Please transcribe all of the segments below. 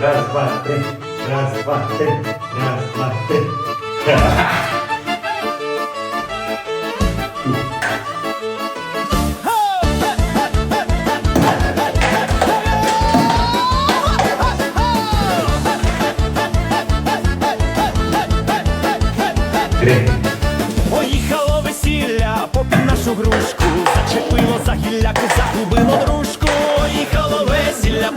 Раз, два, три. Раз, два, три. Раз, два, три. Три. Поїхало весілля попід нашу грушку, зачепило за гілляку, загубило дружку.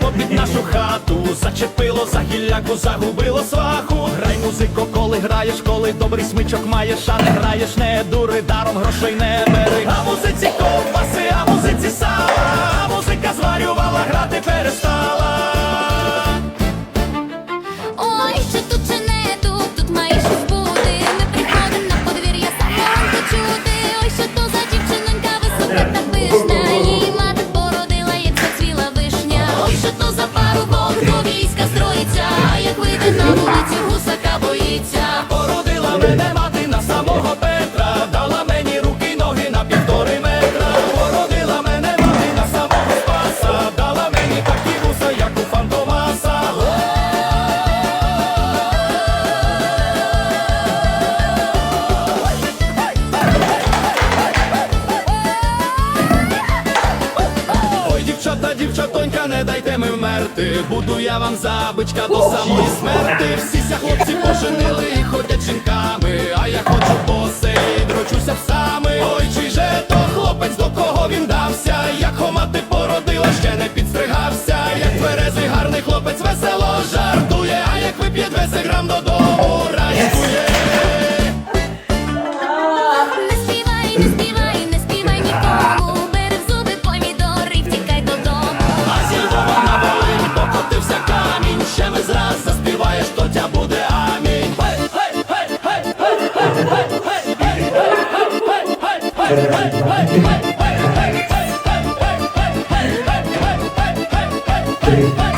Поїхало під нашу хату, зачепило за гілляку, загубило сваху. Грай музико, коли граєш, коли добрий смичок маєш, а не граєш, не дури, даром грошей не бери. А музиці ковбаси, то за пару Бог до війська строїться. Як вийде на вулицю, гусака боїться. Ми вмерти. Буду я вам забичка до самої смерти. Всіся хлопці поженили ходять жінками. А я ходжу Ще ми зраз заспіваєш, то тя буде амінь. Гей, гей, гей, гей, гей, гей, гей, гей, гей, гей, гей, гей, гей, гей, гей, гей.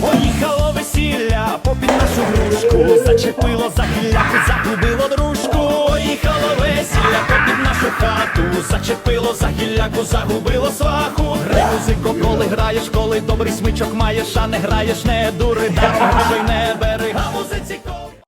Поїхало весілля попід нашу грушку, зачепило за гілляку, загубило хату, зачепило за гілляку, загубило сваху. Грай музико, коли граєш, коли добрий смичок маєш, а не граєш, не дури, даром грошей не бери.